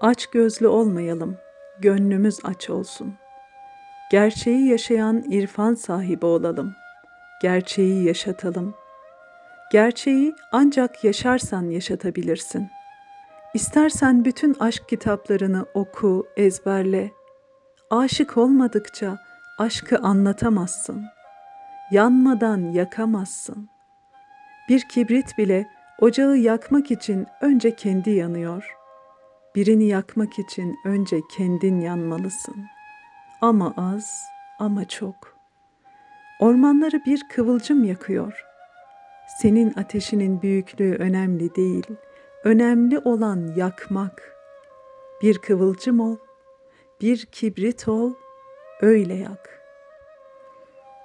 Aç gözlü olmayalım, gönlümüz aç olsun. Gerçeği yaşayan irfan sahibi olalım. Gerçeği yaşatalım. Gerçeği ancak yaşarsan yaşatabilirsin. İstersen bütün aşk kitaplarını oku, ezberle. Aşık olmadıkça aşkı anlatamazsın. Yanmadan yakamazsın. Bir kibrit bile ocağı yakmak için önce kendi yanıyor. Birini yakmak için önce kendin yanmalısın. Ama az, ama çok. Ormanları bir kıvılcım yakıyor. Senin ateşinin büyüklüğü önemli değil. Önemli olan yakmak. Bir kıvılcım ol, bir kibrit ol, öyle yak.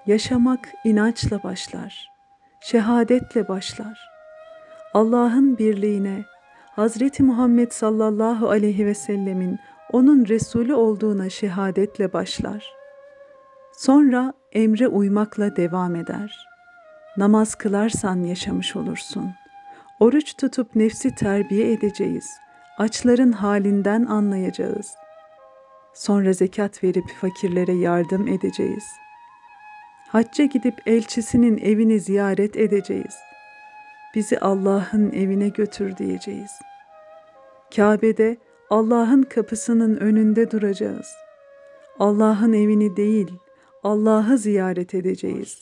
Yaşamak inançla başlar, şehadetle başlar. Allah'ın birliğine, Hazreti Muhammed sallallahu aleyhi ve sellemin onun Resulü olduğuna şehadetle başlar. Sonra emre uymakla devam eder. Namaz kılarsan yaşamış olursun. Oruç tutup nefsi terbiye edeceğiz. Açların halinden anlayacağız. Sonra zekat verip fakirlere yardım edeceğiz. Hacca gidip elçisinin evini ziyaret edeceğiz. Bizi Allah'ın evine götür diyeceğiz. Kabe'de Allah'ın kapısının önünde duracağız. Allah'ın evini değil, Allah'ı ziyaret edeceğiz.